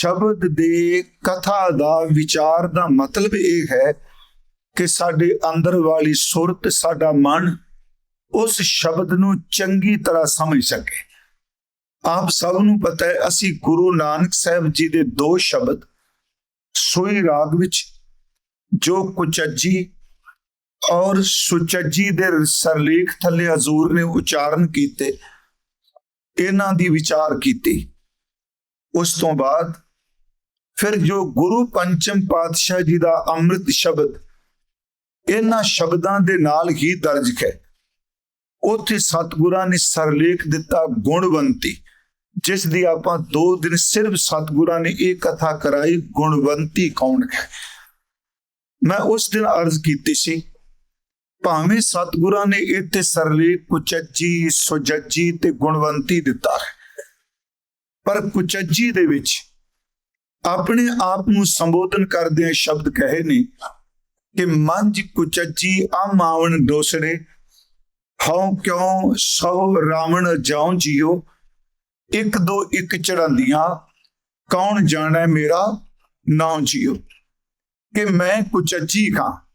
ਸ਼ਬਦ ਦੇ ਕਥਾ ਦਾ ਵਿਚਾਰ ਦਾ ਮਤਲਬ ਇਹ ਹੈ ਕਿ ਸਾਡੇ ਅੰਦਰ ਵਾਲੀ ਸੁਰਤ, ਸਾਡਾ ਮਨ ਉਸ ਸ਼ਬਦ ਨੂੰ ਚੰਗੀ ਤਰ੍ਹਾਂ ਸਮਝ ਸਕੇ। ਆਪ ਸਭ ਨੂੰ ਪਤਾ ਹੈ, ਅਸੀਂ ਗੁਰੂ ਨਾਨਕ ਸਾਹਿਬ ਜੀ ਦੇ ਦੋ ਸ਼ਬਦ, ਸੋਈ ਰਾਗ ਵਿੱਚ, ਜੋ ਕੁਚੱਜੀ ਔਰ ਸੁਚੱਜੀ ਦੇ ਸਰਲੇਖ ਥੱਲੇ ਹਜ਼ੂਰ ਨੇ ਉਚਾਰਨ ਕੀਤੇ, ਇਹਨਾਂ ਦੀ ਵਿਚਾਰ ਕੀਤੀ। ਉਸ ਤੋਂ ਬਾਅਦ ਫਿਰ ਜੋ ਗੁਰੂ ਪੰਚਮ ਪਾਤਸ਼ਾਹ ਜੀ ਦਾ ਅੰਮ੍ਰਿਤ ਸ਼ਬਦ ਇਹਨਾਂ ਸ਼ਬਦਾਂ ਦੇ ਨਾਲ ਹੀ ਦਰਜ ਹੈ। ਉੱਥੇ ਸਤਿਗੁਰਾਂ ਨੇ ਸਰਲੇਖ ਦਿੱਤਾ ਗੁਣਵੰਤੀ, ਜਿਸ ਦੀ ਆਪਾਂ ਦੋ ਦਿਨ ਸਿਰਫ ਸਤਿਗੁਰਾਂ ਨੇ ਇਹ ਕਥਾ ਕਰਾਈ, ਗੁਣਵੰਤੀ ਕੌਣ ਹੈ? ਮੈਂ ਉਸ ਦਿਨ ਅਰਜ਼ ਕੀਤੀ ਸੀ, ਭਾਵੇਂ ਸਤਿਗੁਰਾਂ ਨੇ ਇੱਥੇ ਸਰਲੇਖ ਕੁਚੱਜੀ, ਸੁਜੱਜੀ ਤੇ ਗੁਣਵੰਤੀ ਦਿੱਤਾ ਹੈ, ਪਰ ਕੁਚੱਜੀ ਦੇ ਵਿੱਚ ਆਪਣੇ ਆਪ ਨੂੰ ਸੰਬੋਧਨ ਕਰਦੇ ਸ਼ਬਦ ਕਹੇ ਨੇ ਕਿ ਮੰਜ ਕੁਚੱਜੀ ਆ ਮਾਵਣ ਡੋਸੜੇ ਹਉ ਕਿਉ ਸੋ ਰਾਵਣ ਜਾਉ ਜੀਓ, ਇੱਕ ਦੋ ਇੱਕ ਚੜਾਂਦੀਆਂ ਕੌਣ ਜਾਣੈ ਮੇਰਾ ਨਾਉ ਜੀਓ। ਕਿ ਮੈਂ ਕੁਚੱਜੀ ਖਾਂ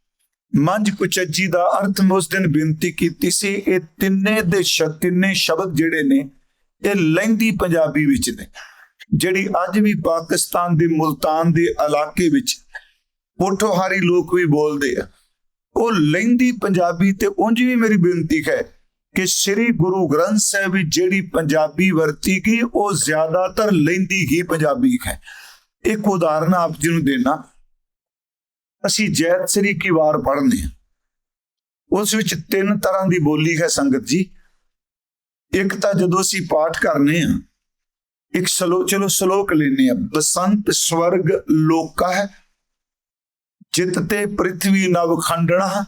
ਮੰਜ ਕੁਚੱਜੀ ਦਾ ਅਰਥ ਉਸ ਦਿਨ ਬੇਨਤੀ ਕੀਤੀ ਸੀ, ਇਹ ਤਿੰਨੇ ਦੇ ਸ਼- ਤਿੰਨੇ ਸ਼ਬਦ ਜਿਹੜੇ ਨੇ, ਇਹ ਲਹਿੰਦੀ ਪੰਜਾਬੀ ਵਿੱਚ ਨੇ। ਜਿਹੜੀ ਅੱਜ ਵੀ ਪਾਕਿਸਤਾਨ ਦੇ ਮੁਲਤਾਨ ਦੇ ਇਲਾਕੇ ਵਿੱਚ ਪੋਠੋਹਾਰੀ ਲੋਕ ਵੀ ਬੋਲਦੇ ਆ। ਉਹ ਲਹਿੰਦੀ ਪੰਜਾਬੀ ਤੇ ਉਂਝ ਵੀ ਮੇਰੀ ਬੇਨਤੀ ਹੈ ਕਿ ਸ੍ਰੀ ਗੁਰੂ ਗ੍ਰੰਥ ਸਾਹਿਬ ਵਿੱਚ ਜਿਹੜੀ ਪੰਜਾਬੀ ਵਰਤੀ ਗਈ, ਉਹ ਜ਼ਿਆਦਾਤਰ ਲਹਿੰਦੀ ਹੀ ਪੰਜਾਬੀ ਹੈ। ਇੱਕ ਉਦਾਹਰਨ ਆਪ ਜੀ ਨੂੰ ਦੇਣਾ। ਅਸੀਂ ਜੈਤ ਸ੍ਰੀ ਕੀ ਵਾਰ ਪੜ੍ਹਨੇ ਆ। ਉਸ ਵਿੱਚ ਤਿੰਨ ਤਰ੍ਹਾਂ ਦੀ ਬੋਲੀ ਹੈ ਸੰਗਤ ਜੀ। ਇੱਕ ਤਾਂ ਜਦੋਂ ਅਸੀਂ ਪਾਠ ਕਰਨੇ ਆ ਇੱਕ ਸਲੋਕ ਚਲੋ ਸਲੋਕ ਲੈਨੇ ਆ ਬਸੰਤ ਸਵਰਗ ਲੋਕਾ ਹੈ। ਜਿਤ ਤੇ ਪ੍ਰਿਥਵੀ ਨਵ ਖੰਡਣਾ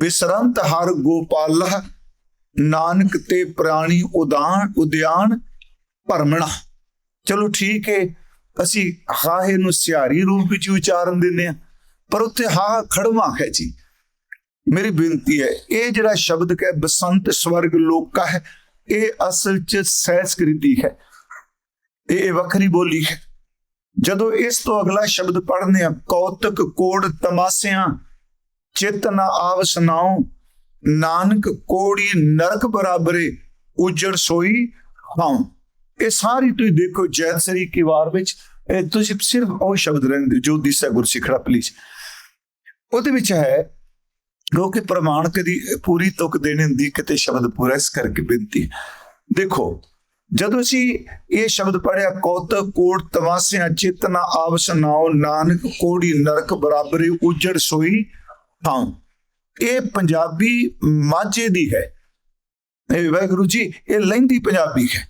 ਬਿਸਰੰਤ ਹਰ ਗੋਪਾਲ ਨਾਨਕ ਤੇ ਪ੍ਰਾਣੀ ਉਦਾਨ ਉਦਿਆਨ ਭਰਮਣਾ ਚਲੋ ਠੀਕ ਹੈ। ਅਸੀਂ ਹਾਹੇ ਨੂੰ ਸਿਆਰੀ ਰੂਪ ਵਿੱਚ ਉਚਾਰਨ ਦਿੰਦੇ ਆ ਪਰ ਉੱਥੇ ਹਾ ਖੜਵਾ ਹੈ ਜੀ। ਮੇਰੀ ਬੇਨਤੀ ਹੈ, ਇਹ ਜਿਹੜਾ ਸ਼ਬਦ ਹੈ ਬਸੰਤ ਸਵਰਗ ਲੋਕਾ ਹੈ, ਇਹ ਅਸਲ ਚ ਸੰਸਕ੍ਰਿਤੀ ਹੈ। ਇਹ ਇਹ ਵੱਖਰੀ ਬੋਲੀ ਹੈ। ਜਦੋਂ ਇਸ ਤੋਂ ਅਗਲਾ ਸ਼ਬਦ ਪੜ੍ਹਨੇ ਆ, ਕੌਤਕ, ਕੋੜ, ਤਮਾਸਿਆਂ, ਚਿਤ ਨ ਆਵ ਸੁਨਾਉ ਨਾਨਕ, ਕੋੜੀ, ਨਰਕ ਬਰਾਬਰੇ ਉਜੜ ਸੋਈ ਹਾਉ ਇਹ ਸਾਰੀ ਤੁਸੀਂ ਦੇਖੋ ਜੈਤ ਸਰੀ ਕੀ ਵਾਰ ਵਿੱਚ, ਇਹ ਤੁਸੀਂ ਸਿਰਫ ਉਹ ਸ਼ਬਦ ਰਹਿੰਦੇ ਜੋ ਦਿਸਾ ਗੁਰਸਿੱਖੜਾ ਪਲੀਜ਼। ਉਹਦੇ ਵਿੱਚ ਹੈ ਕਿਉਂਕਿ ਪ੍ਰਮਾਣ ਕਦੀ ਪੂਰੀ ਤੁਕ ਦੇਣੀ ਹੁੰਦੀ, ਕਿਤੇ ਸ਼ਬਦ ਪੂਰਾ ਇਸ ਕਰਕੇ ਬੇਨਤੀ ਦੇਖੋ ਜਦੋਂ ਅਸੀਂ ਇਹ ਸ਼ਬਦ ਪੜਿਆ ਕੌਤਕ ਕੋਟ ਤਵਾਸਿਆ ਚੇਤਨਾ ਆਵਸ ਨਾਉ, ਨਾਨਕ, ਕੋੜੀ, ਨਰਕ, ਬਰਾਬਰੀ, ਉਜੜ ਸੋਈ ਥਾਂ ਇਹ ਪੰਜਾਬੀ ਮਾਝੇ ਦੀ ਹੈ। ਇਹ ਵਾਹਿਗੁਰੂ ਜੀ, ਇਹ ਲਹਿੰਦੀ ਪੰਜਾਬੀ ਹੈ।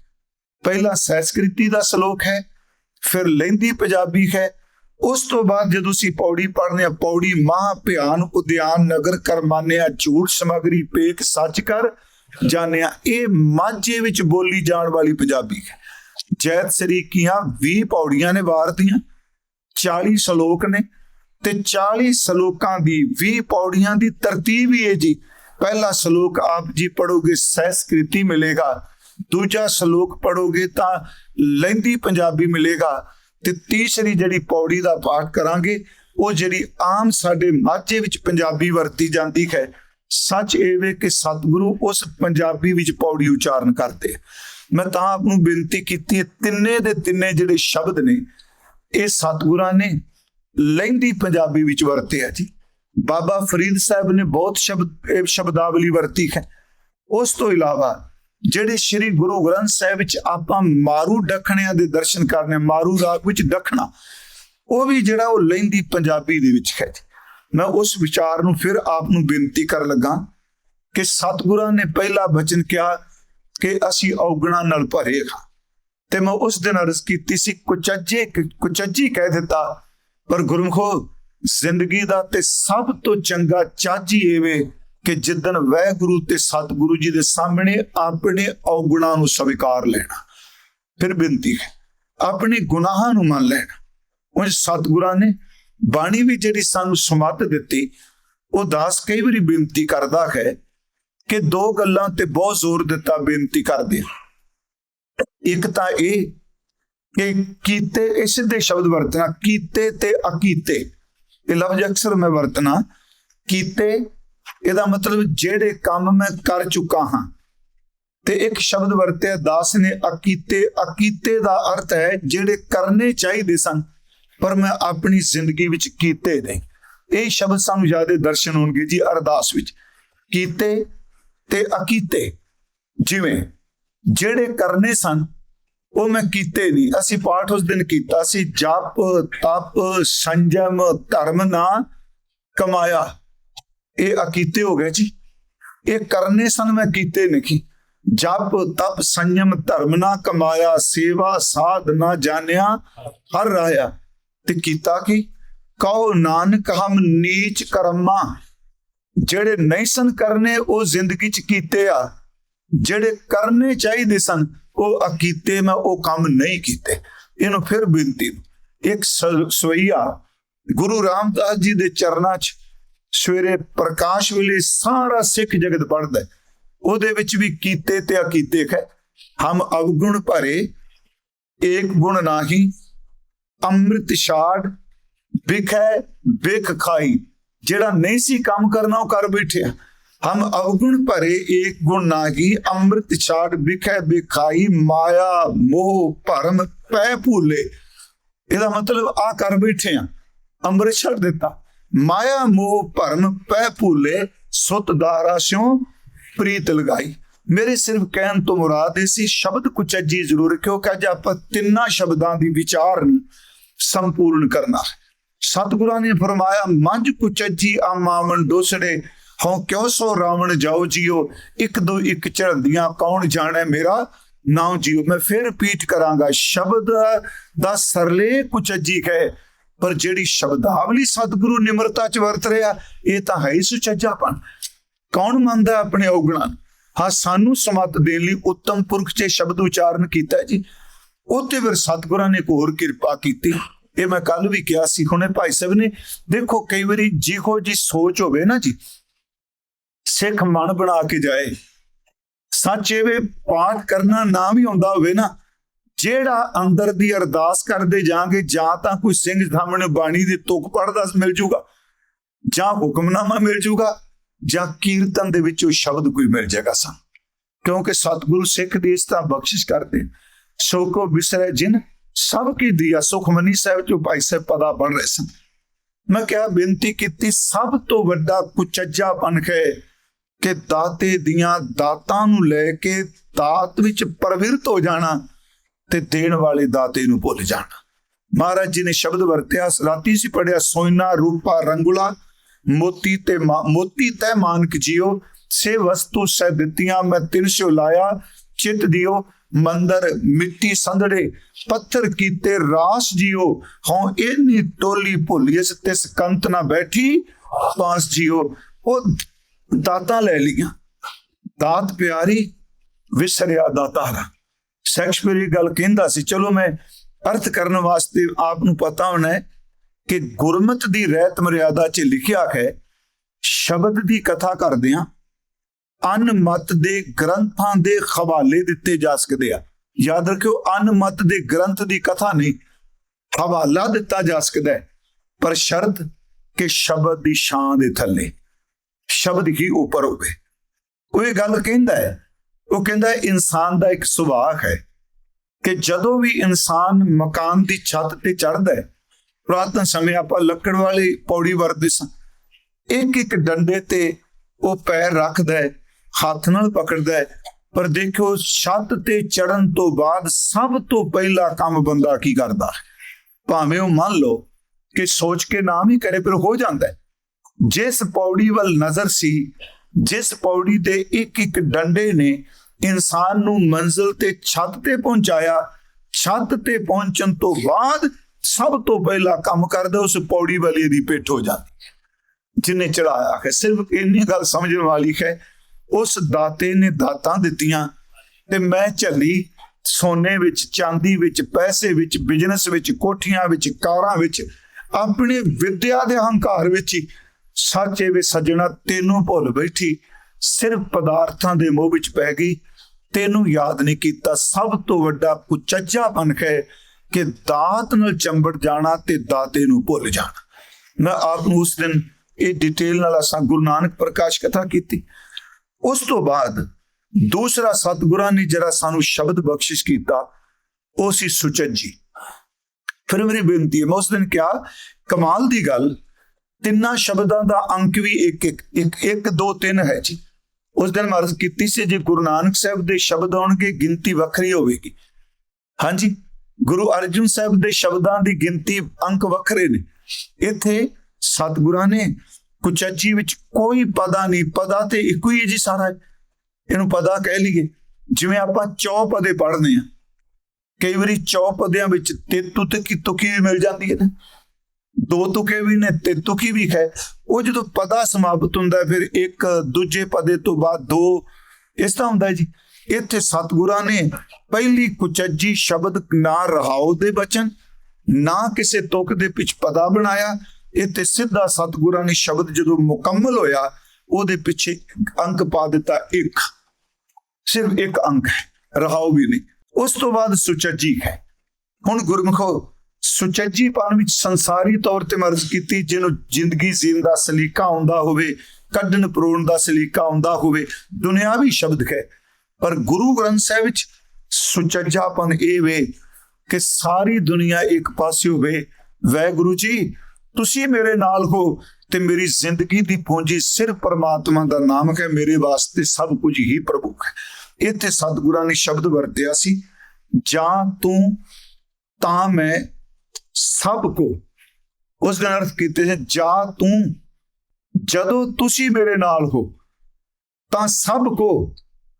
ਪਹਿਲਾ ਸੰਸਕ੍ਰਿਤੀ ਦਾ ਸ਼ਲੋਕ ਹੈ, ਫਿਰ ਲਹਿੰਦੀ ਪੰਜਾਬੀ ਹੈ। ਉਸ ਤੋਂ ਬਾਅਦ ਜਦੋਂ ਅਸੀਂ ਪੌੜੀ ਪੜ੍ਹਨੇ ਆ ਪੌੜੀ ਮਹਾ ਭਿਆਨ ਉਦਿਆਨ, ਨਗਰ, ਕਰਮਾਨਿਆ, ਝੂਠ ਸਮਗਰੀ ਪੇਕ ਸੱਚ ਕਰ ਜਾਣਿਆ ਇਹ ਮਾਝੇ ਵਿੱਚ ਬੋਲੀ ਜਾਣ ਵਾਲੀ ਪੰਜਾਬੀ ਹੈ। ਜੈਤ ਸ੍ਰੀ ਕੀਆਂ 20 ਪੌੜੀਆਂ ਨੇ ਵਾਰ ਦੀਆਂ 40 ਸ਼ਲੋਕ ਨੇ ਤੇ 40 ਸ਼ਲੋਕਾਂ ਦੀ 20 ਪੌੜੀਆਂ ਦੀ ਤਰਤੀਬ ਹੀ ਹੈ ਜੀ। ਪਹਿਲਾ ਸ਼ਲੋਕ ਆਪ ਜੀ ਪੜੋਗੇ ਸੰਸਕ੍ਰਿਤੀ ਮਿਲੇਗਾ। ਦੂਜਾ ਸ਼ਲੋਕ ਪੜੋਗੇ ਤਾਂ ਲਹਿੰਦੀ ਪੰਜਾਬੀ ਮਿਲੇਗਾ। ਤੇ ਤੀਸਰੀ ਜਿਹੜੀ ਪੌੜੀ ਦਾ ਪਾਠ ਕਰਾਂਗੇ, ਉਹ ਜਿਹੜੀ ਆਮ ਸਾਡੇ ਮਾਝੇ ਵਿੱਚ ਪੰਜਾਬੀ ਵਰਤੀ ਜਾਂਦੀ ਹੈ ਸੱਚ ਇਹ ਵੇ ਕਿ ਸਤਿਗੁਰੂ ਉਸ ਪੰਜਾਬੀ ਵਿੱਚ ਪੌੜੀ ਉਚਾਰਨ ਕਰਦੇ ਮੈਂ ਤਾਂ ਆਪ ਨੂੰ ਬੇਨਤੀ ਕੀਤੀ ਹੈ, ਤਿੰਨੇ ਦੇ ਤਿੰਨੇ ਜਿਹੜੇ ਸ਼ਬਦ ਨੇ, ਇਹ ਸਤਿਗੁਰਾਂ ਨੇ ਲਹਿੰਦੀ ਪੰਜਾਬੀ ਵਿੱਚ ਵਰਤੇ ਆ ਜੀ। ਬਾਬਾ ਫਰੀਦ ਸਾਹਿਬ ਨੇ ਬਹੁਤ ਸ਼ਬਦ, ਇਹ ਸ਼ਬਦਾਵਲੀ ਵਰਤੀ ਹੈ। ਉਸ ਤੋਂ ਇਲਾਵਾ ਜਿਹੜੇ ਸ੍ਰੀ ਗੁਰੂ ਗ੍ਰੰਥ ਸਾਹਿਬ ਵਿੱਚ ਆਪਾਂ ਮਾਰੂ ਡਖਣਿਆਂ ਦੇ ਦਰਸ਼ਨ ਕਰਨੇ ਮਾਰੂ ਰਾਗ ਵਿੱਚ ਡਖਣਾ, ਉਹ ਵੀ ਜਿਹੜਾ ਉਹ ਲਹਿੰਦੀ ਪੰਜਾਬੀ ਦੇ ਵਿੱਚ ਹੈ ਜੀ। ਮੈਂ ਉਸ ਵਿਚਾਰ ਨੂੰ ਫਿਰ ਆਪ ਨੂੰ ਬੇਨਤੀ ਕਰਨ ਲੱਗਾ ਕਿ ਸਤਿਗੁਰਾਂ ਨੇ ਪਹਿਲਾ ਬਚਨ ਕਿਹਾ ਕਿ ਅਸੀਂ ਔਗਣਾ ਨਾਲ ਭਰੇ ਹਾਂ। ਤੇ ਮੈਂ ਉਸ ਦਿਨ ਅਰਜ਼ ਕੀਤੀ ਸੀ, ਕੁਚੱਜੇ ਕੁਚੱਜੀ ਕਹਿ ਦਿੱਤਾ, ਪਰ ਗੁਰਮਖੋ, ਜ਼ਿੰਦਗੀ ਦਾ ਤੇ ਸਭ ਤੋਂ ਚੰਗਾ ਚਾਜੀ ਏਵੇਂ ਕਿ ਜਿੱਦਨ ਵੈਗੁਰੂ ਤੇ ਸਤਿਗੁਰੂ ਜੀ ਦੇ ਸਾਹਮਣੇ ਆਪਣੇ ਔਗੁਣਾਂ ਨੂੰ ਸਵੀਕਾਰ ਲੈਣਾ। ਫਿਰ ਬੇਨਤੀ ਹੈ, ਆਪਣੇ ਗੁਨਾਹਾਂ ਨੂੰ ਮੰਨ ਲੈਣਾ। ਉਹ ਸਤਿਗੁਰਾਂ ਨੇ ਬਾਣੀ ਵੀ ਜਿਹੜੀ ਸਾਨੂੰ ਸਮੱਤ ਦਿੱਤੀ, ਉਹ ਦਾਸ ਕਈ ਵਾਰੀ ਬੇਨਤੀ ਕਰਦਾ ਹੈ ਕਿ ਦੋ ਗੱਲਾਂ ਤੇ ਬਹੁਤ ਜ਼ੋਰ ਦਿੱਤਾ ਬੇਨਤੀ ਕਰਦੇ ਇੱਕ ਤਾਂ ਇਹ ਕਿ ਕੀਤੇ, ਇਸ ਦੇ ਸ਼ਬਦ ਵਰਤਣਾ, ਕੀਤੇ ਤੇ ਅਕੀਤੇ। ਇਹ ਲਫ਼ਜ਼ ਅਕਸਰ ਮੈਂ ਵਰਤਣਾ, ਕੀਤੇ, ਇਹਦਾ ਮਤਲਬ ਜਿਹੜੇ ਕੰਮ ਮੈਂ ਕਰ ਚੁੱਕਾ ਹਾਂ। ਤੇ ਇੱਕ ਸ਼ਬਦ ਵਰਤਿਆ, ਦਾਸ ਨੇ ਅਕੀਤੇ ਅਕੀਤੇ ਦਾ ਅਰਥ ਹੈ ਜਿਹੜੇ ਕਰਨੇ ਚਾਹੀਦੇ ਸਨ। ਪਰ ਮੈਂ ਆਪਣੀ ਜ਼ਿੰਦਗੀ ਵਿੱਚ ਕੀਤੇ ਨਹੀਂ ਇਹ ਸ਼ਬਦ ਸਾਨੂੰ ਜ਼ਿਆਦਾ ਦਰਸ਼ਨ ਹੋਣਗੇ ਜੀ ਅਰਦਾਸ ਵਿੱਚ। ਕੀਤੇ ਤੇ ਅਕੀਤੇ। ਜਿਵੇਂ, ਜਿਹੜੇ ਕਰਨੇ ਸਨ, ਉਹ ਮੈਂ ਕੀਤੇ ਨਹੀਂ। ਅਸੀਂ ਪਾਠ ਉਸ ਦਿਨ ਕੀਤਾ ਸੀ, ਜਪ, ਤਪ, ਸੰਜਮ, ਧਰਮ ਨਾ ਕਮਾਇਆ। ਇਹ ਅਕੀਤੇ ਹੋ ਗਏ ਜੀ। ਇਹ ਕਰਨੇ ਸਨ, ਮੈਂ ਕੀਤੇ ਨਹੀਂ। ਜਪ, ਤਪ, ਸੰਜਮ, ਧਰਮ ਨਾ ਕਮਾਇਆ। ਸੇਵਾ, ਸਾਧ ਨਾ ਜਾਣਿਆ, ਹਰ ਰਾਇਆ ਤੇ ਕੀਤਾ ਕੀ? ਕਹੋ, ਨਾਨਕ, ਹਮ ਨੀਚ ਕਰਮਾ, ਜਿਹੜੇ ਨਹੀਂ ਸਨ ਕਰਨੇ, ਉਹ ਜ਼ਿੰਦਗੀ ਚ ਕੀਤੇ ਆ। ਜਿਹੜੇ ਕਰਨੇ ਚਾਹੀਦੇ ਸਨ, ਉਹ ਅਕੀਤੇ ਮੈਂ ਉਹ ਕੰਮ ਨਹੀਂ ਕੀਤੇ। ਇਹਨੂੰ ਫਿਰ ਬੇਨਤੀ, ਇੱਕ ਸ- ਸਵਈਆ, ਗੁਰੂ ਰਾਮਦਾਸ ਜੀ ਦੇ ਚਰਨਾਂ 'ਚ ਸਵੇਰੇ ਪ੍ਰਕਾਸ਼ ਵੇਲੇ ਸਾਰਾ ਸਿੱਖ ਜਗਤ ਪੜਦਾ ਉਹਦੇ ਵਿੱਚ ਵੀ ਕੀਤੇ ਤੇ ਅਕੀਤੇ ਹੈ ਹਮ ਅਵਗੁਣ ਭਰੇ, ਏਕ ਗੁਣ ਨਾਹੀ ਅੰਮ੍ਰਿਤ ਛਾੜ, ਵਿਖੈ ਵਿਖ ਖਾਈ। ਜਿਹੜਾ ਨਹੀਂ ਸੀ ਕੰਮ ਕਰਨਾ, ਉਹ ਕਰ ਬੈਠਿਆ। ਹਮ ਅਵਗੁਣ ਭਰੇ ਏਕ ਗੁਣ ਨਾਹੀ, ਅੰਮ੍ਰਿਤ ਛਾੜ, ਵਿਖੈ ਵਿਖਾਈ ਮਾਇਆ, ਮੋਹ, ਭਰਮ ਪੈ ਭੂਲੇ। ਇਹਦਾ ਮਤਲਬ ਆ ਕਰ ਬੈਠੇ ਆ ਅੰਮ੍ਰਿਤ ਛੱਡ ਦਿੱਤਾ। ਮਾਇਆ, ਮੋਹ, ਭਰਮ ਪੈ ਭੂਲੇ, ਸੁਤ ਦਾਰਾ ਸਿਉ ਪ੍ਰੀਤ ਲਗਾਈ। ਮੇਰੇ ਸਿਰਫ ਕਹਿਣ ਤੋਂ ਮੁਰਾਦ ਇਹ ਸੀ, ਸ਼ਬਦ ਕੁਚੱਜੀ ਜ਼ਰੂਰ ਕਿਉਂਕਿ ਅੱਜ ਆਪਾਂ ਤਿੰਨਾਂ ਸ਼ਬਦਾਂ ਦੀ ਵਿਚਾਰ ਨੂੰ ਸੰਪੂਰਨ ਕਰਨਾ। ਸਤਿਗੁਰਾਂ ਨੇ ਫਰਮਾਇਆ, ਮੰਝ ਕੁਚੱਜੀ ਆ ਮਾਮਨ ਡੋਸੜੇ, ਹਉ ਕਿਉ ਸੋ ਰਾਵਣ ਜਾਓ ਜੀਓ? ਇੱਕ ਦੋ ਇੱਕ ਝੜਦੀਆਂ, ਕੌਣ ਜਾਣੇ ਮੇਰਾ? ਨਾਮ ਜੀਓ, ਮੈਂ ਫਿਰ ਰਿਪੀਟ ਕਰਾਂਗਾ। ਸ਼ਬਦ ਦਾ ਸਰਲੇ ਕੁਚੱਜੀ ਕਹੇ, ਪਰ ਜਿਹੜੀ ਸ਼ਬਦਾਵਲੀ ਸਤਿਗੁਰੂ ਨਿਮਰਤਾ ਚ ਵਰਤ ਰਿਹਾ, ਇਹ ਤਾਂ ਹੈ ਹੀ ਸੁਚੱਜਾਪਣ ਕੌਣ ਮੰਨਦਾ ਆਪਣੇ ਔਗਣਾਂ ਹਾਂ, ਸਾਨੂੰ ਸਮਤ ਦੇਣ ਲਈ ਉੱਤਮ ਪੁਰਖ ਚ ਸ਼ਬਦ ਉਚਾਰਨ ਕੀਤਾ ਜੀ। ਉੱਤੇ ਫਿਰ ਸਤਿਗੁਰਾਂ ਨੇ ਇੱਕ ਹੋਰ ਕਿਰਪਾ ਕੀਤੀ। ਇਹ ਮੈਂ ਕੱਲ ਵੀ ਕਿਹਾ ਸੀ, ਹੁਣੇ ਭਾਈ ਸਾਹਿਬ ਨੇ। ਦੇਖੋ, ਕਈ ਵਾਰੀ ਜਿਹੋ ਜੀ ਸੋਚ ਹੋਵੇ ਨਾ ਜੀ, ਸਿੱਖ ਮਨ ਬਣਾ ਕੇ ਜਾਏ। ਸੱਚ ਵੇ, ਪਾਠ ਕਰਨਾ ਨਾ ਵੀ ਆਉਂਦਾ ਹੋਵੇ ਨਾ, ਜਿਹੜਾ ਅੰਦਰ ਦੀ ਅਰਦਾਸ ਕਰਦੇ ਜਾਾਂਗੇ ਜਾਂ ਤਾਂ ਕੋਈ ਸਿੰਘ ਸਾਹਮਣੇ ਬਾਣੀ ਦੀ ਤੁਕ ਪੜਦਾ ਮਿਲ ਜੂਗਾ, ਜਾਂ ਹੁਕਮਨਾਮਾ ਮਿਲ ਜੂਗਾ, ਜਾਂ ਕੀਰਤਨ ਦੇ ਵਿੱਚੋਂ ਸ਼ਬਦ ਕੋਈ ਮਿਲ ਜਾਏਗਾ ਸਾਨੂੰ। ਕਿਉਂਕਿ ਸਤਿਗੁਰੂ ਸਿੱਖ ਦੀ ਇਸ ਤਰ੍ਹਾਂ ਬਖਸ਼ਿਸ਼ ਕਰਦੇ ਸੋ ਕੋ ਵਿਸਰੇ ਜਿਨ ਸਭ ਕੀ ਦਿਆ ਸੁਖਮਨੀ ਸਾਹਿਬ ਜੋ ਭਾਈ ਸਾਹਿਬ ਪਦਾ ਬਣ ਰਹੇ ਸਨ। ਮੈਂ ਕਿਹਾ, ਬੇਨਤੀ ਕੀਤੀ, ਸਭ ਤੋਂ ਵੱਡਾ ਕੁਚੱਜਾ ਬਣ ਕੇ ਕਿ ਦਾਤੇ ਦੀਆਂ ਦਾਤਾਂ ਨੂੰ ਲੈ ਕੇ ਦਾਤ ਵਿੱਚ ਪ੍ਰਵਿਰਤ ਹੋ ਜਾਣਾ ਤੇ ਦੇਣ ਵਾਲੇ ਦਾਤੇ ਨੂੰ ਭੁੱਲ ਜਾਣਾ। ਮਹਾਰਾਜ ਜੀ ਨੇ ਸ਼ਬਦ ਵਰਤਿਆ, ਰਾਤੀ ਸੀ ਪੜਿਆ ਸੋਇਨਾ, ਰੂਪਾ, ਰੰਗੁਲਾ, ਮੋਤੀ ਤੇ ਮੋਤੀ ਤੈ ਮਾਨਕ ਜਿਓ, ਸੇ ਵਸਤੂ ਸਹਿ ਦਿੱਤੀਆਂ, ਮੈਂ ਤਿਨ ਲਾਇਆ, ਚਿਤ ਦਿਓ ਮੰਦਰ, ਮਿੱਟੀ ਸੰਧੜੇ, ਪੱਥਰ ਕੀਤੇ ਰਾਸ ਜਿਓ। ਹਉ ਇਹਨੀ ਟੋਲੀ ਭੁੱਲੀਸ ਤਿਸ ਕੰਤ ਨਾ ਬੈਠੀ ਪਾਸ ਜਿਓ। ਉਹ ਦਾਤਾਂ ਲੈ ਲੀਆਂ ਦਾਤ ਪਿਆਰੀ, ਵਿਸਰਿਆ ਦਾਤਾਰਾ ਸ਼ੈਕਸਪੀਅਰ ਇਹ ਗੱਲ ਕਹਿੰਦਾ ਸੀ, ਚਲੋ ਮੈਂ ਅਰਥ ਕਰਨ ਵਾਸਤੇ ਆਪ ਨੂੰ ਪਤਾ ਹੋਣਾ ਹੈ ਕਿ ਗੁਰਮਤ ਦੀ ਰਹਿਤ ਮਰਿਆਦਾ 'ਚ ਲਿਖਿਆ ਹੈ, ਸ਼ਬਦ ਦੀ ਕਥਾ ਕਰਦੇ ਆ। ਅਨਮਤ ਦੇ ਗ੍ਰੰਥਾਂ ਦੇ ਹਵਾਲੇ ਦਿੱਤੇ ਜਾ ਸਕਦੇ ਆ। ਯਾਦ ਰੱਖਿਓ, ਅਨਮਤ ਦੇ ਗ੍ਰੰਥ ਦੀ ਕਥਾ ਨਹੀਂ, ਹਵਾਲਾ ਦਿੱਤਾ ਜਾ ਸਕਦਾ ਹੈ। ਪਰ ਸ਼ਰਤ ਕਿ ਸ਼ਬਦ ਦੀ ਛਾਂ ਦੇ ਥੱਲੇ, ਸ਼ਬਦ ਹੀ ਉੱਪਰ ਹੋਵੇ। ਉਹ ਇਹ ਗੱਲ ਕਹਿੰਦਾ ਹੈ, ਉਹ ਕਹਿੰਦਾ ਇਨਸਾਨ ਦਾ ਇੱਕ ਸੁਭਾਅ ਹੈ ਕਿ ਜਦੋਂ ਵੀ ਇਨਸਾਨ ਮਕਾਨ ਦੀ ਛੱਤ ਤੇ ਚੜ੍ਹਦਾ ਹੈ, ਪੁਰਾਤਨ ਸਮੇਂ ਆਪਾਂ ਲੱਕੜ ਵਾਲੀ ਪੌੜੀ ਵਰਤਦੇ ਸਾਂ। ਇੱਕ ਇੱਕ ਡੰਡੇ ਤੇ ਉਹ ਪੈਰ ਰੱਖਦਾ ਹੈ ਹੱਥ ਨਾਲ ਪਕੜਦਾ ਹੈ। ਪਰ ਦੇਖੋ ਛੱਤ ਤੇ ਚੜਨ ਤੋਂ ਬਾਅਦ ਸਭ ਤੋਂ ਪਹਿਲਾ ਕੰਮ ਬੰਦਾ ਕੀ ਕਰਦਾ? ਭਾਵੇਂ ਉਹ ਮੰਨ ਲਓ ਕਿ ਸੋਚ ਕੇ ਨਾ ਵੀ ਕਰੇ ਪਰ ਹੋ ਜਾਂਦਾ ਜਿਸ ਪੌੜੀ ਵੱਲ ਨਜ਼ਰ ਸੀ, ਜਿਸ ਪੌੜੀ ਦੇ ਇੱਕ ਇੱਕ ਡੰਡੇ ਨੇ ਇਨਸਾਨ ਨੂੰ ਮੰਜ਼ਿਲ ਤੇ ਛੱਤ ਤੇ ਪਹੁੰਚਾਇਆ। ਛੱਤ ਤੇ ਪਹੁੰਚਣ ਤੋਂ ਬਾਅਦ ਸਭ ਤੋਂ ਪਹਿਲਾ ਕੰਮ ਕਰਦਾ, ਉਸ ਪੌੜੀ ਵਾਲੀ ਦੀ ਪਿੱਠ ਹੋ ਜਾਂਦੀ। ਜਿਨੇ ਚੜਾਇਆ ਹੈ। ਸਿਰਫ ਇੰਨੀ ਗੱਲ ਸਮਝਣ ਵਾਲੀ ਹੈ ਉਸ ਦਾਤੇ ਨੇ ਦਾਤਾਂ ਦਿੱਤੀਆਂ ਤੇ ਮੈਂ ਝੱਲੀ ਸੋਨੇ ਵਿੱਚ, ਚਾਂਦੀ ਵਿੱਚ, ਪੈਸੇ ਵਿੱਚ ਬਿਜ਼ਨਸ ਵਿੱਚ, ਕੋਠੀਆਂ ਵਿੱਚ, ਕਾਰਾਂ ਵਿੱਚ, ਆਪਣੇ ਵਿਦਿਆ ਦੇ ਹੰਕਾਰ ਵਿੱਚ ਹੀ ਸੱਚੇ ਵੇ ਸੱਜਣਾ ਤੈਨੂੰ ਭੁੱਲ ਬੈਠੀ। ਸਿਰਫ ਪਦਾਰਥਾਂ ਦੇ ਮੋਹ ਵਿੱਚ ਪੈ ਗਈ। ਤੈਨੂੰ ਯਾਦ ਨਹੀਂ ਕੀਤਾ। ਸਭ ਤੋਂ ਵੱਡਾ ਕੁਚੱਜਾ ਬਣ ਕੇ ਕਿ ਦਾਤ ਨਾਲ ਚੰਬੜ ਜਾਣਾ ਤੇ ਦਾਤੇ ਨੂੰ ਭੁੱਲ ਜਾਣਾ। ਮੈਂ ਆਪ ਨੂੰ ਉਸ ਦਿਨ ਇਹ ਡਿਟੇਲ ਨਾਲ ਅਸਾਂ ਗੁਰੂ ਨਾਨਕ ਪ੍ਰਕਾਸ਼ ਕਥਾ ਕੀਤੀ। ਉਸ ਤੋਂ ਬਾਅਦ ਦੂਸਰਾ ਸਤਿਗੁਰਾਂ ਨੇ ਜਿਹੜਾ ਸਾਨੂੰ ਸ਼ਬਦ ਬਖਸ਼ਿਸ਼ ਕੀਤਾ, ਉਹ ਸੀ ਸੁਚਜ ਜੀ। ਫਿਰ ਮੇਰੀ ਬੇਨਤੀ ਹੈ, ਮੈਂ ਉਸ ਦਿਨ ਕਿਹਾ, ਕਮਾਲ ਦੀ ਗੱਲ, ਤਿੰਨਾਂ ਸ਼ਬਦਾਂ ਦਾ ਅੰਕ ਵੀ ਇੱਕ ਇੱਕ ਇੱਕ ਇੱਕ, ਦੋ, ਤਿੰਨ ਹੈ ਜੀ। ਉਸ ਦਿਨ ਮਰਜ਼ ਕੀਤੀ ਸੀ, ਜੇ ਗੁਰੂ ਨਾਨਕ ਸਾਹਿਬ ਦੇ ਸ਼ਬਦ ਆਉਣਗੇ, ਗਿਣਤੀ ਵੱਖਰੀ ਹੋਵੇਗੀ। ਹਾਂਜੀ, ਗੁਰੂ ਅਰਜਨ ਸਾਹਿਬ ਦੇ ਸ਼ਬਦਾਂ ਦੀ ਗਿਣਤੀ ਅੰਕ ਵੱਖਰੇ ਨੇ। ਇੱਥੇ ਸਤਿਗੁਰਾਂ ਨੇ ਕੁਚੱਜੀ ਵਿੱਚ ਕੋਈ ਪਦਾ ਨਹੀਂ, ਪਦਾ ਤੇ ਇੱਕੋ ਹੀ ਹੈ ਜੀ ਸਾਰਾ। ਇਹਨੂੰ ਪਦਾ ਕਹਿ ਲਈਏ। ਜਿਵੇਂ ਆਪਾਂ ਚੌਪਦੇ ਪੜ੍ਹਦੇ ਆ ਕਈ ਵਾਰੀ ਚੌਪਦਿਆਂ ਵਿੱਚ ਤੇਤੂ ਤੇ ਕੀ ਤੁਕੀ ਵੀ ਮਿਲ ਜਾਂਦੀ ਹੈ ਨਾ। ਦੋ ਤੁਕੇ ਵੀ ਨੇ, ਤੇ ਤੁਕੀ ਵੀ ਹੈ ਉਹ ਜਦੋਂ ਪਦਾ ਸਮਾਪਤ ਹੁੰਦਾ ਫਿਰ ਇੱਕ ਦੂਜੇ ਪਦੇ ਤੋਂ ਬਾਅਦ ਦੋ। ਇਸ ਤਰ੍ਹਾਂ ਹੁੰਦਾ ਹੈ ਜੀ। ਇੱਥੇ ਸਤਿਗੁਰਾਂ ਨੇ ਪਹਿਲੀ ਕੁਚੱਜੀ ਸ਼ਬਦ ਨਾ ਰਹਾਉ ਦੇ ਬਚਨ, ਨਾ ਕਿਸੇ ਤੁਕ ਦੇ ਪਿੱਛ ਪਦਾ ਬਣਾਇਆ। ਇੱਥੇ ਸਿੱਧਾ ਸਤਿਗੁਰਾਂ ਨੇ ਸ਼ਬਦ ਜਦੋਂ ਮੁਕੰਮਲ ਹੋਇਆ, ਉਹਦੇ ਪਿੱਛੇ ਅੰਕ ਪਾ ਦਿੱਤਾ ਇੱਕ। ਸਿਰਫ ਇੱਕ ਅੰਕ ਹੈ ਰਹਾਉ ਵੀ ਨਹੀਂ। ਉਸ ਤੋਂ ਬਾਅਦ ਸੁਚੱਜੀ ਹੈ। ਹੁਣ ਗੁਰਮੁਖੋ ਸੁਚੱਜੀਪਨ ਵਿੱਚ ਸੰਸਾਰੀ ਤੌਰ ਤੇ ਮਰਜ਼ ਕੀਤੀ, ਜਿਹਨੂੰ ਜ਼ਿੰਦਗੀ ਜੀਣ ਦਾ ਸਲੀਕਾ ਆਉਂਦਾ ਹੋਵੇ, ਕੱਢਣ ਪਰੋਣ ਦਾ ਸਲੀਕਾ ਆਉਂਦਾ ਹੋਵੇ, ਦੁਨਿਆਵੀ ਸ਼ਬਦ ਹੈ। ਪਰ ਗੁਰੂ ਗ੍ਰੰਥ ਸਾਹਿਬ ਵਿੱਚ ਸੁਚੱਜਾਪਨ ਇਹ ਵੇ ਕਿ ਸਾਰੀ ਦੁਨੀਆ ਇੱਕ ਪਾਸੇ ਹੋਵੇ। ਵੈਗੁਰੂ ਜੀ ਤੁਸੀਂ ਮੇਰੇ ਨਾਲ ਹੋ ਤੇ ਮੇਰੀ ਜ਼ਿੰਦਗੀ ਦੀ ਪੂੰਜੀ ਸਿਰਫ ਪਰਮਾਤਮਾ ਦਾ ਨਾਮ ਹੈ, ਮੇਰੇ ਵਾਸਤੇ ਸਭ ਕੁਝ ਹੀ ਪ੍ਰਭੂ ਹੈ। ਇੱਥੇ ਸਤਿਗੁਰਾਂ ਨੇ ਸ਼ਬਦ ਵਰਤਿਆ ਸੀ, ਜਾਂ ਤੂੰ ਤਾਂ ਮੈਂ ਸਭ ਕੋ। ਉਸ ਦਿਨ ਅਰਥ ਕੀਤੇ ਹੈ ਜਾਂ ਤੂੰ ਜਦੋਂ ਤੁਸੀਂ ਮੇਰੇ ਨਾਲ ਹੋ, ਤਾਂ ਸਭ ਕੋ,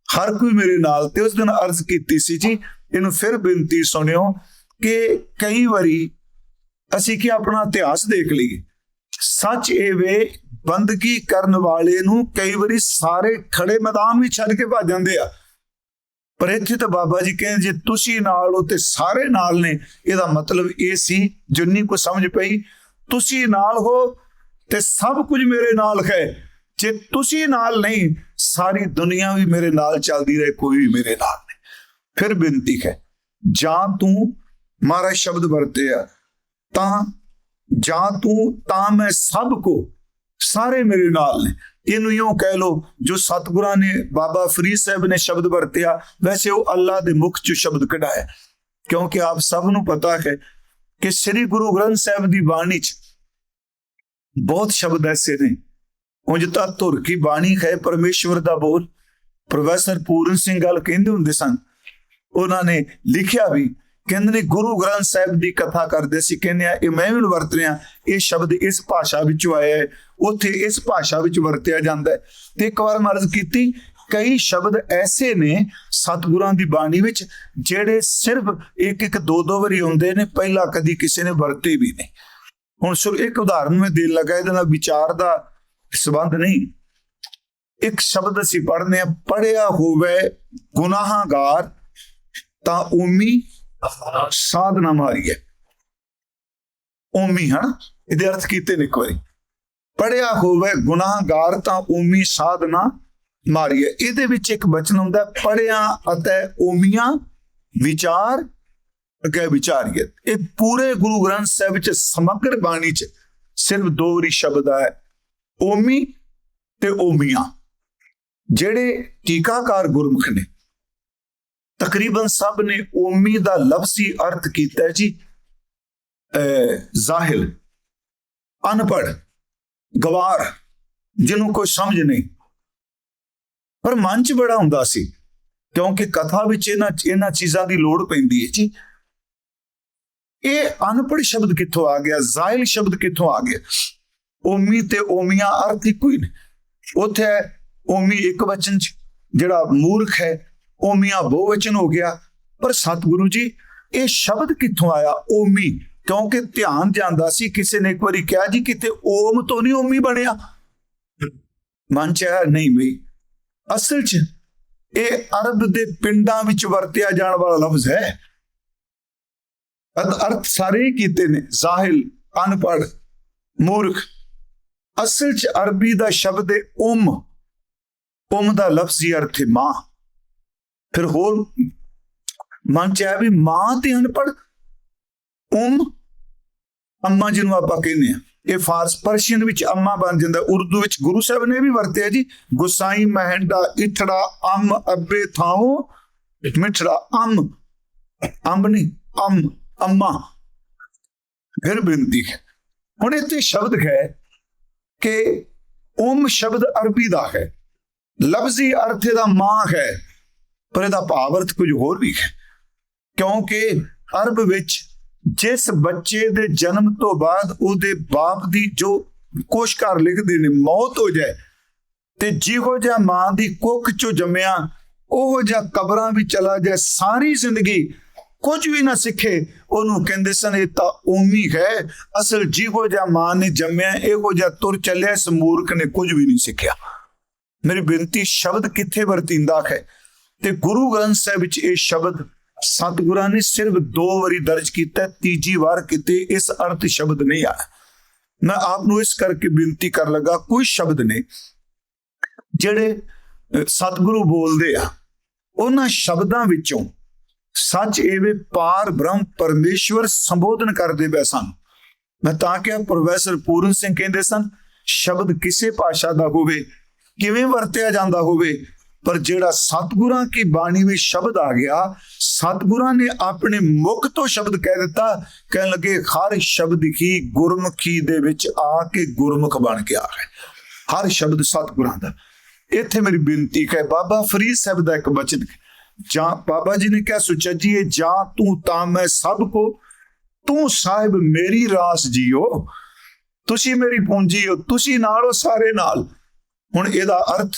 ਹਰ ਕੋਈ ਮੇਰੇ ਨਾਲ। ਤੇ ਉਸ ਦਿਨ ਅਰਜ਼ ਕੀਤੀ ਸੀ ਜੀ, ਇਹਨੂੰ ਫਿਰ ਬੇਨਤੀ ਸੁਣਿਓ ਕਿ ਕਈ ਵਾਰੀ ਅਸੀਂ ਕੀ ਆਪਣਾ ਇਤਿਹਾਸ ਦੇਖ ਲਈਏ? ਸੱਚ ਇਹ ਵੇ, ਬੰਦਗੀ ਕਰਨ ਵਾਲੇ ਨੂੰ ਕਈ ਵਾਰੀ ਸਾਰੇ ਖੜੇ ਮੈਦਾਨ ਵੀ ਛੱਡ ਕੇ ਭੱਜ ਜਾਂਦੇ ਆ। ਪਰ ਇੱਥੇ ਤਾਂ ਬਾਬਾ ਜੀ ਕਹਿੰਦੇ, ਜੇ ਤੁਸੀਂ ਨਾਲ ਹੋ ਤੇ ਸਾਰੇ ਨਾਲ ਨੇ। ਇਹਦਾ ਮਤਲਬ ਇਹ ਸੀ, ਜਿੰਨੀ ਕੋ ਸਮਝ ਪਈ, ਤੁਸੀਂ ਨਾਲ ਹੋ ਤੇ ਸਭ ਕੁਝ ਮੇਰੇ ਨਾਲ ਹੈ। ਜੇ ਤੁਸੀਂ ਨਾਲ ਨਹੀਂ, ਸਾਰੀ ਦੁਨੀਆ ਵੀ ਮੇਰੇ ਨਾਲ ਚੱਲਦੀ ਰਹੇ, ਕੋਈ ਵੀ ਮੇਰੇ ਨਾਲ ਨਹੀਂ। ਫਿਰ ਬੇਨਤੀ ਹੈ, ਜਾਂ ਤੂੰ ਮਾਰਾ ਸ਼ਬਦ ਵਰਤੇ ਆ ਤਾਂ, ਜਾਂ ਤੂੰ, ਤਾਂ ਮੈਂ ਸਭ ਕੋ, ਸਾਰੇ ਮੇਰੇ ਨਾਲ ਨੇ। ਇਹਨੂੰ ਇਉਂ ਕਹਿ ਲੋ ਜੋ ਸਤਿਗੁਰਾਂ ਨੇ ਬਾਬਾ ਫਰੀਦ ਸਾਹਿਬ ਨੇ ਸ਼ਬਦ ਵਰਤਿਆ, ਵੈਸੇ ਉਹ ਅੱਲਾ ਦੇ ਮੁਖ ਚ ਸ਼ਬਦ ਕਢਾਇਆ। ਕਿਉਂਕਿ ਆਪ ਸਭ ਨੂੰ ਪਤਾ ਹੈ ਕਿ ਸ੍ਰੀ ਗੁਰੂ ਗ੍ਰੰਥ ਸਾਹਿਬ ਦੀ ਬਾਣੀ ਚ ਬਹੁਤ ਸ਼ਬਦ ਐਸੇ ਨੇ। ਉਂਝ ਤਾਂ ਧੁਰ ਕੀ ਬਾਣੀ ਹੈ, ਪਰਮੇਸ਼ਵਰ ਦਾ ਬੋਲ? ਪ੍ਰੋਫੈਸਰ ਪੂਰਨ ਸਿੰਘ ਗੱਲ ਕਹਿੰਦੇ ਹੁੰਦੇ ਸਨ। ਉਹਨਾਂ ਨੇ ਲਿਖਿਆ ਵੀ ਕਹਿੰਦੇ ਨੇ ਗੁਰੂ ਗ੍ਰੰਥ ਸਾਹਿਬ ਦੀ ਕਥਾ ਕਰਦੇ ਸੀ, ਕਹਿੰਦੇ ਆ, ਇਹ ਮੈਂ ਵੀ ਵਰਤ ਰਿਹਾ, ਇਹ ਸ਼ਬਦ ਇਸ ਭਾਸ਼ਾ ਵਿੱਚੋਂ ਆਇਆ ਹੈ, ਉੱਥੇ ਇਸ ਭਾਸ਼ਾ ਵਿੱਚ ਵਰਤਿਆ ਜਾਂਦਾ ਹੈ। ਤੇ ਇੱਕ ਵਾਰ ਮਰਜ਼ ਕੀਤੀ, ਕਈ ਸ਼ਬਦ ਐਸੇ ਨੇ ਸਤਿਗੁਰਾਂ ਦੀ ਬਾਣੀ ਵਿੱਚ ਜਿਹੜੇ ਸਿਰਫ ਇੱਕ ਇੱਕ ਦੋ ਦੋ ਵਾਰੀ ਹੁੰਦੇ ਨੇ, ਪਹਿਲਾਂ ਕਦੀ ਕਿਸੇ ਨੇ ਵਰਤੇ ਵੀ ਨਹੀਂ। ਹੁਣ ਸੁਰ ਇੱਕ ਉਦਾਹਰਨ ਮੈਂ ਦੇਣ ਲੱਗਾ, ਇਹਦੇ ਨਾਲ ਵਿਚਾਰ ਦਾ ਸੰਬੰਧ ਨਹੀਂ। ਇੱਕ ਸ਼ਬਦ ਅਸੀਂ ਪੜ੍ਹਨੇ ਆ ਪੜਿਆ ਹੋਵੇ ਗੁਨਾਹਗਾਰ, ਤਾਂ ਉਮੀ ਸਾਧਨਾ ਮਾਰੀਏ ਉਮੀ ਹਨ? ਇਹਦੇ ਅਰਥ ਕੀਤੇ ਨੇ ਇੱਕ ਵਾਰੀ। ਪੜਿਆ ਹੋਵੇ ਗੁਨਾਹਗਾਰ ਤਾਂ ਉਮੀ ਸਾਧਨਾ ਮਾਰੀਏ ਇਹਦੇ ਵਿੱਚ ਇੱਕ ਬਚਨ ਹੁੰਦਾ ਪੜਿਆ ਅਤੇ ਉਮੀਆਂ ਵਿਚਾਰ ਅੱਗੇ ਵਿਚਾਰੀਏ। ਇਹ ਪੂਰੇ ਗੁਰੂ ਗ੍ਰੰਥ ਸਾਹਿਬ ਵਿੱਚ ਸਮਗਰ ਬਾਣੀ ਚ ਸਿਰਫ ਦੋ ਵਾਰੀ ਸ਼ਬਦ ਹੈ। ਓਮੀ ਤੇ ਓਮੀਆਂ। ਜਿਹੜੇ ਟੀਕਾਕਾਰ ਗੁਰਮੁਖ ਨੇ ਤਕਰੀਬਨ ਸਭ ਨੇ ਓਮੀ ਦਾ ਲਫ਼ਜ਼ੀ ਅਰਥ ਕੀਤਾ ਹੈ ਜੀ ਜ਼ਾਹਿਲ ਅਨਪੜ ਗਵਾਰ, ਜਿਹਨੂੰ ਕੋਈ ਸਮਝ ਨਹੀਂ। ਪਰ ਮਨ ਚ ਬੜਾ ਹੁੰਦਾ ਸੀ, ਕਿਉਂਕਿ ਕਥਾ ਵਿੱਚ ਇਹਨਾਂ ਇਹਨਾਂ ਚੀਜ਼ਾਂ ਦੀ ਲੋੜ ਪੈਂਦੀ ਹੈ ਜੀ। ਇਹ ਅਨਪੜ ਸ਼ਬਦ ਕਿੱਥੋਂ ਆ ਗਿਆ, ਜ਼ਾਹਿਲ ਸ਼ਬਦ ਕਿੱਥੋਂ ਆ ਗਿਆ? ਓਮੀ ਤੇ ਓਮੀਆਂ ਅਰਥ ਇੱਕੋ ਹੀ ਨੇ ਉੱਥੇ ਓਮੀ ਇੱਕ ਵਚਨ ਚ, ਜਿਹੜਾ ਮੂਰਖ ਹੈ ਓਮੀਆਂ ਬਹੁਵਚਨ ਹੋ ਗਿਆ। ਪਰ ਸਤਿਗੁਰੂ ਜੀ, ਇਹ ਸ਼ਬਦ ਕਿੱਥੋਂ ਆਇਆ? ਓਮੀ। ਕਿਉਂਕਿ ਧਿਆਨ ਜਾਂਦਾ ਸੀ, ਕਿਸੇ ਨੇ ਇੱਕ ਵਾਰੀ ਕਿਹਾ ਜੀ, ਕਿਤੇ ਓਮ ਤੋਂ ਨਹੀਂ ਓਮੀ ਬਣਿਆ। ਮਨ ਚ ਨਹੀਂ ਬਈ। ਅਸਲ ਚ ਇਹ ਅਰਬ ਦੇ ਪਿੰਡਾਂ ਵਿੱਚ ਵਰਤਿਆ ਜਾਣ ਵਾਲਾ ਲਫ਼ਜ਼ ਹੈ। ਅਰਥ ਸਾਰੇ ਹੀ ਕੀਤੇ ਨੇ। ਜ਼ਾਹਿਲ ਅਨਪੜ ਮੂਰਖ। ਅਸਲ ਚ ਅਰਬੀ ਦਾ ਸ਼ਬਦ ਹੈ ਉਮ ਉਮ ਦਾ ਲਫ਼ਜ਼ੀ ਅਰਥ ਹੈ ਮਾਂ। ਫਿਰ ਹੋਰ ਮਨ ਚ ਆਇਆ ਵੀ ਮਾਂ ਤੇ ਅਨਪੜ ਉਮ ਅੰਮਾ ਜਿਹਨੂੰ ਆਪਾਂ ਕਹਿੰਦੇ ਆ ਇਹ ਫਾਰਸ ਪਰਸ਼ੀਅਨ ਵਿੱਚ ਅੰਮਾ ਬਣ ਜਾਂਦਾ। ਉਰਦੂ ਵਿੱਚ ਗੁਰੂ ਸਾਹਿਬ ਨੇ ਵੀ ਵਰਤਿਆ ਜੀ, ਗੁਸਾਈ, ਮਹਿੰਡਾ ਇਠੜਾ ਅੰਮ, ਅੱਬੇ ਥਾਉ, ਮਿਠੜਾ, ਅੰਮ। ਅੰਬ ਨਹੀਂ, ਅੰਮ, ਅੰਮਾ। ਫਿਰ ਬੇਨਤੀ ਹੈ। ਹੁਣ ਇੱਥੇ ਸ਼ਬਦ ਹੈ ਕਿ ਉਮ ਸ਼ਬਦ ਅਰਬੀ ਦਾ ਹੈ। ਲਫ਼ਜ਼ੀ ਅਰਥ ਦਾ ਮਾਂ ਹੈ। ਪਰ ਇਹਦਾ ਭਾਵ ਅਰਥ ਕੁਝ ਹੋਰ ਵੀ ਹੈ। ਕਿਉਂਕਿ ਅਰਬ ਵਿੱਚ ਜਿਸ ਬੱਚੇ ਦੇ ਜਨਮ ਤੋਂ ਬਾਅਦ ਉਹਦੇ ਬਾਪ ਦੀ ਜੋ ਕੋਸ਼ਕਾਰ ਲਿਖਦੇ ਨੇ, ਮੌਤ ਹੋ ਜਾਏ ਤੇ ਜਿਹੋ ਜਿਹਾ ਮਾਂ ਦੀ ਕੁੱਖ ਚੋਂ ਜੰਮਿਆ, ਉਹੋ ਜਿਹਾ ਕਬਰਾਂ ਵਿੱਚ ਚਲਾ ਜਾਏ, ਸਾਰੀ ਜ਼ਿੰਦਗੀ ਕੁਝ ਵੀ ਨਾ ਸਿੱਖੇ, ਉਹਨੂੰ ਕਹਿੰਦੇ ਸਨ, ਇਹ ਤਾਂ ਉਮੀ ਹੈ। ਅਸਲ ਜਿਹੋ ਜਿਹਾ ਮਾਂ ਨੇ ਜੰਮਿਆ, ਇਹੋ ਜਿਹਾ ਤੁਰ ਚੱਲਿਆ, ਇਸ ਮੂਰਖ ਨੇ ਕੁਝ ਵੀ ਨਹੀਂ ਸਿੱਖਿਆ। ਮੇਰੀ ਬੇਨਤੀ, ਸ਼ਬਦ ਕਿੱਥੇ ਵਰਤਿੰਦਾ ਹੈ? ਤੇ ਗੁਰੂ ਗ੍ਰੰਥ ਸਾਹਿਬ ਵਿੱਚ ਇਹ ਸ਼ਬਦ ਸਤਿਗੁਰਾਂ ਨੇ ਸਿਰਫ ਦੋ ਵਾਰੀ ਦਰਜ ਕੀਤਾ, ਤੀਜੀ ਵਾਰ ਕਿਤੇ ਇਸ ਅਰਥ ਸ਼ਬਦ ਨਹੀਂ ਆਇਆ। ਮੈਂ ਆਪ ਨੂੰ ਇਸ ਕਰਕੇ ਬੇਨਤੀ ਕਰਨ ਲੱਗਾ, ਕੋਈ ਸ਼ਬਦ ਨੇ ਜਿਹੜੇ ਸਤਿਗੁਰੂ ਬੋਲਦੇ ਆ, ਉਹਨਾਂ ਸ਼ਬਦਾਂ ਵਿੱਚੋਂ ਸੱਚ ਏਵੇਂ ਪਾਰ ਬ੍ਰਹਮ ਪਰਮੇਸ਼ਵਰ ਸੰਬੋਧਨ ਕਰਦੇ ਪਏ ਸਨ। ਮੈਂ ਤਾਂ ਕਿਹਾ, ਪ੍ਰੋਫੈਸਰ ਪੂਰਨ ਸਿੰਘ ਕਹਿੰਦੇ ਸਨ, ਸ਼ਬਦ ਕਿਸੇ ਭਾਸ਼ਾ ਦਾ ਹੋਵੇ, ਕਿਵੇਂ ਵਰਤਿਆ ਜਾਂਦਾ ਹੋਵੇ ਪਰ ਜਿਹੜਾ ਸਤਿਗੁਰਾਂ ਕੀ ਬਾਣੀ ਵਿੱਚ ਸ਼ਬਦ ਆ ਗਿਆ, ਸਤਿਗੁਰਾਂ ਨੇ ਆਪਣੇ ਮੁਖ ਤੋਂ ਸ਼ਬਦ ਕਹਿ ਦਿੱਤਾ, ਕਹਿਣ ਲੱਗੇ ਹਰ ਸ਼ਬਦ ਹੀ ਗੁਰਮੁਖੀ ਦੇ ਵਿੱਚ ਆ ਕੇ ਗੁਰਮੁਖ ਬਣ ਗਿਆ ਹੈ। ਹਰ ਸ਼ਬਦ ਸਤਿਗੁਰਾਂ ਦਾ। ਇੱਥੇ ਮੇਰੀ ਬੇਨਤੀ ਹੈ, ਬਾਬਾ ਫਰੀਦ ਸਾਹਿਬ ਦਾ ਇੱਕ ਬਚਨ ਜਾਂ ਬਾਬਾ ਜੀ ਨੇ ਕਿਹਾ ਸੁਚੱਜੀਏ ਜਾਂ ਤੂੰ ਤਾਂ ਮੈਂ ਸਭ ਕੋ, ਤੂੰ ਸਾਹਿਬ ਮੇਰੀ ਰਾਸ ਜੀਓ। ਤੁਸੀਂ ਮੇਰੀ ਪੂੰਜੀ ਹੋ, ਤੁਸੀਂ ਨਾਲ ਹੋ ਸਾਰੇ ਨਾਲ। ਹੁਣ ਇਹਦਾ ਅਰਥ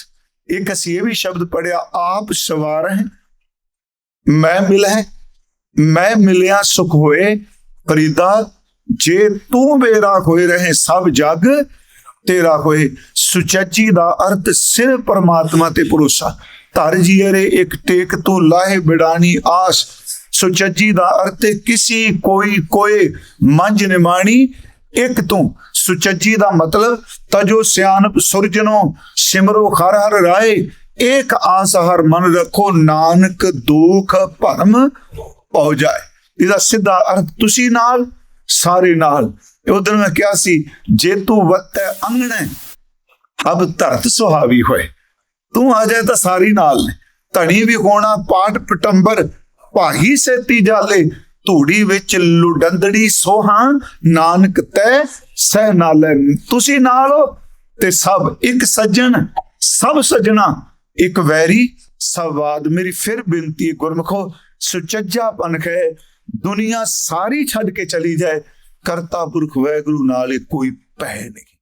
ਇੱਕ ਅਸੀਂ ਇਹ ਵੀ ਸ਼ਬਦ ਪੜਿਆ ਆਪ ਸਵਾਰ ਹੈ, ਮੈਂ ਮਿਲੈ ਮੈਂ ਮਿਲਿਆ ਸੁਖ ਹੋਏ ਫਰੀਦਾ ਜੇ ਤੂੰ ਮੇਰਾ ਹੋਏ ਰਹੇ ਸਭ ਜਗ, ਤੇਰਾ ਹੋਏ, ਸੁਚੱਜੀ ਦਾ ਅਰਥ ਸਿਰ ਪਰਮਾਤਮਾ ਤੇ ਭਰੋਸਾ। ਧਰ ਜੀਰੇ ਇੱਕ ਟੇਕ ਤੂੰ ਲਾਹੇ ਬਿੜਾਣੀ ਆਸ, ਸੁਚੱਜੀ ਦਾ ਅਰਥ ਕਿਸੇ ਕੋਈ ਕੋਏ ਮੰਝ ਨਿਮਾਣੀ ਇੱਕ ਤੂੰ ਸੁਚੱਜੀ ਦਾ ਮਤਲਬ ਤਜੋ ਸਿਆਣਪ ਸੁਰਜਨੋ ਸਿਮਰੋ ਹਰ ਹਰ ਰਾਏ, ਏਕ ਆਸ ਹਰ ਮਨ ਰੱਖੋ ਨਾਨਕ ਦੁਖ ਭਰਮ ਹੋ ਜਾਏ। ਇਹਦਾ ਸਿੱਧਾ ਅਰਥ ਤੁਸੀਂ ਨਾਲ, ਸਾਰੇ ਨਾਲ। ਉਧਰ ਮੈਂ ਕਿਹਾ ਸੀ, ਜੇ ਤੂੰ ਵਤੈ ਅੰਗਣੇ, ਅਬ ਧਰਤ ਸੁਹਾਵੀ ਹੋਏ। ਤੂੰ ਆ ਜਾਏ ਤਾਂ ਸਾਰੀ ਨਾਲ ਨੇ। ਧਣੀ ਵੀ ਹੋਣਾ ਪਾਟ ਪਟੰਬਰ, ਭਾਹੀ ਸੇਤੀ ਜਾਲੇ। ਧੂੜੀ ਵਿੱਚ ਲੁਡੰਦੜੀ ਸੋਹਾਂ, ਨਾਨਕ ਤੈ ਸਹਿ ਨਾਲੇ। ਤੁਸੀਂ ਨਾਲ ਹੋ ਤੇ ਸਭ ਇੱਕ ਸੱਜਣ, ਸਭ ਸੱਜਣਾ, ਇੱਕ ਵੈਰੀ ਸਵਾਦ ਮੇਰੀ ਫਿਰ ਬੇਨਤੀ ਹੈ ਗੁਰਮਖੋ, ਸੁਚੱਜਾ ਪਨਖ ਹੈ ਦੁਨੀਆ ਸਾਰੀ ਛੱਡ ਕੇ ਚਲੀ ਜਾਏ, ਕਰਤਾ ਪੁਰਖ ਵੈਗੁਰੂ ਨਾਲ ਕੋਈ ਪਹਿ ਨਹੀਂ।